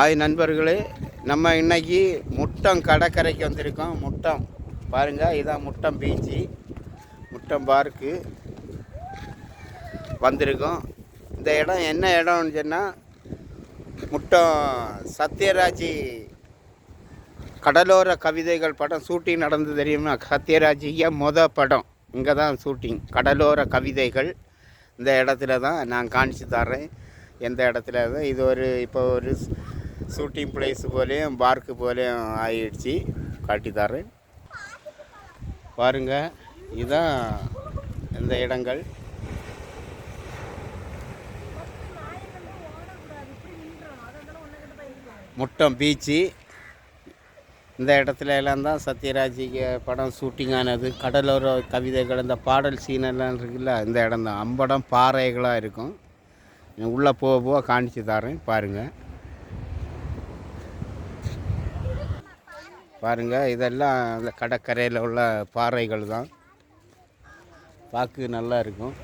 ஆய் நண்பர்களே நம்ம இன்னைக்கு முட்டம் கடற்கரைக்கு வந்திருக்கோம். முட்டம். பாருங்கள் இதான் முட்டம் பீச்சு முட்டம் பார்க்கு வந்திருக்கோம். இந்த இடம் என்ன இடம்னு சொன்னால் முட்டம் சத்யராஜ் கடலோர கவிதைகள் படம் ஷூட்டிங் நடந்து தெரியுமா? சத்யராஜிய மொத படம். இங்கே தான் ஷூட்டிங் கடலோர கவிதைகள். இந்த இடத்துல தான் நான் காணிச்சு தர்றேன். எந்த இடத்துல? தான் இது ஒரு இப்போ ஒரு ஷூட்டிங் பிளேஸ் போலேயும் பார்க்கு போலேயும் ஆயிடுச்சு. காட்டி தர்றேன். பாருங்க இதுதான் இந்த இடங்கள். முட்டம் பீச்சு. இந்த இடத்துல எல்லாம் தான் சத்யராஜிக்கு படம் ஷூட்டிங் ஆனது. கடலோர கவிதைகள் இந்த பாடல் சீனெல்லாம் இருக்குல்ல இந்த இடம் தான். அம்படம் பாறைகளாக இருக்கும். உள்ளே போக போக காணிச்சு தரேன் பாருங்கள் பாருங்கள் இதெல்லாம் அந்த கடற்கரையில் உள்ள பாறைகள் தான். பார்க்க நல்லா இருக்கும்.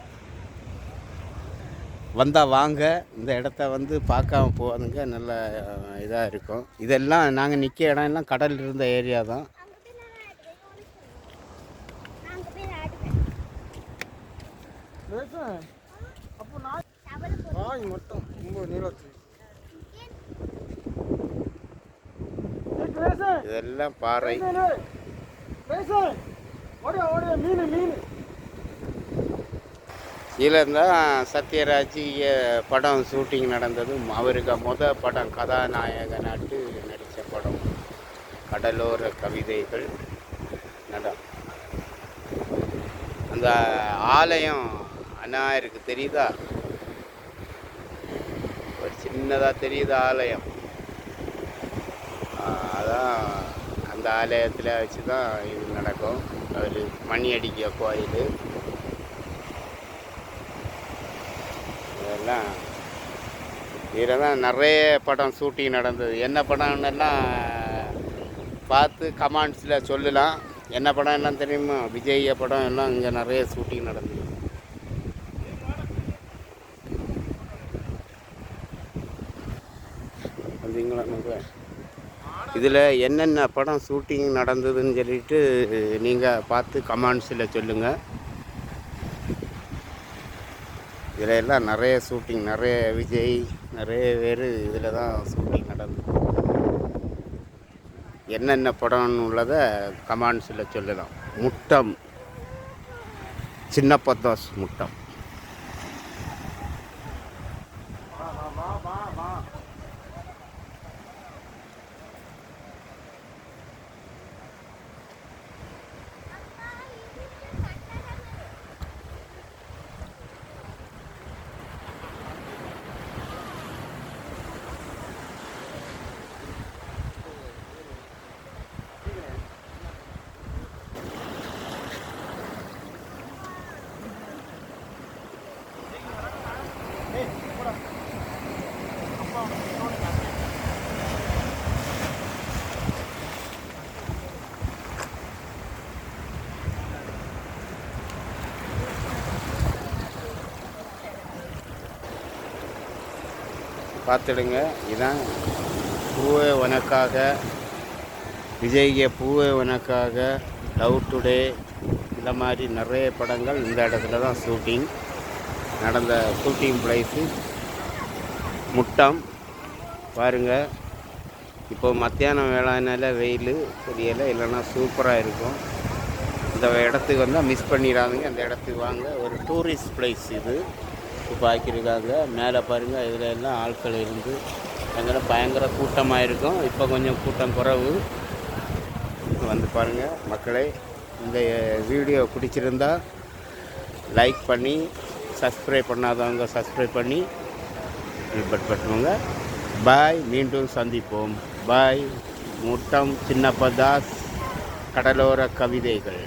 வந்தால் வாங்க இந்த இடத்த வந்து பார்க்காம போகாதுங்க நல்ல இதாக இருக்கும். இதெல்லாம் நாங்கள் நிற்க இடம் எல்லாம் கடல் இருந்த ஏரியா தான். மட்டும். ரொம்ப நீளத்து இதெல்லாம் பாறை. மீன் மீன். இருந்தால் சத்யராஜ் படம் ஷூட்டிங் நடந்தது அவருக்கு முத படம் கதாநாயக நாட்டு நடித்த படம். கடலோர கவிதைகள் நடம். அந்த ஆலயம் அண்ணா இருக்கு தெரியுதா? ஒரு சின்னதாக தெரியுது ஆலயம். தான் அந்த ஆலயத்தில் வச்சு தான் இது நடக்கும். அவர் மணி அடிக்க கோயில். இதெல்லாம் இதில் தான் நிறைய படம் ஷூட்டிங் நடந்தது. என்ன படம்னெல்லாம் பார்த்து கமெண்ட்ஸில் சொல்லலாம். என்ன படம் எல்லாம் தெரியுமா? விஜய படம் எல்லாம் இங்கே நிறைய ஷூட்டிங் நடந்தது. வந்தீங்களா நீங்கள் இதில் என்னென்ன படம் ஷூட்டிங் நடந்ததுன்னு சொல்லிட்டு நீங்கள் பார்த்து கமெண்ட்ஸில் சொல்லுங்கள் இதில் எல்லாம் நிறைய ஷூட்டிங் நிறைய விஜய் நிறைய பேர் இதில் தான் ஷூட்டிங் நடந்தது என்னென்ன படம்னு உள்ளதை கமெண்ட்ஸில் சொல்லலாம். முட்டம். சின்னப்பத்தாஸ் முட்டம். பார்த்துடுங்க. இதான் பூவே உனக்காக. விஜய்ய பூவே உனக்காக. லவ் டுடே இந்த மாதிரி நிறைய படங்கள் இந்த இடத்துல தான் ஷூட்டிங் நடந்த ஷூட்டிங் பிளேஸு முட்டம். பாருங்கள் இப்போ மத்தியானம் வேளாண்னால வெயில் தெரியலை இல்லைன்னா சூப்பராக இருக்கும். இந்த இடத்துக்கு வந்தால் மிஸ் பண்ணிடாதீங்க. அந்த இடத்துக்கு வாங்க. ஒரு டூரிஸ்ட் பிளேஸ் இது. இப்போ ஆக்கியிருக்காங்க மேலே பாருங்கள் இதில் எல்லாம் ஆட்கள் இருந்து அங்கே பயங்கர கூட்டமாக இருக்கும் இப்போ கொஞ்சம் கூட்டம் குறைவு. வந்து பாருங்கள் மக்களை இந்த வீடியோ பிடிச்சிருந்தா லைக் பண்ணி சப்ஸ்கிரைப் பண்ணாதவங்க சப்ஸ்கிரைப் பண்ணி பட் பாய் மீண்டும் சந்திப்போம். பாய் முட்டம் சின்னப்பதாஸ் கடலோர கவிதைகள்.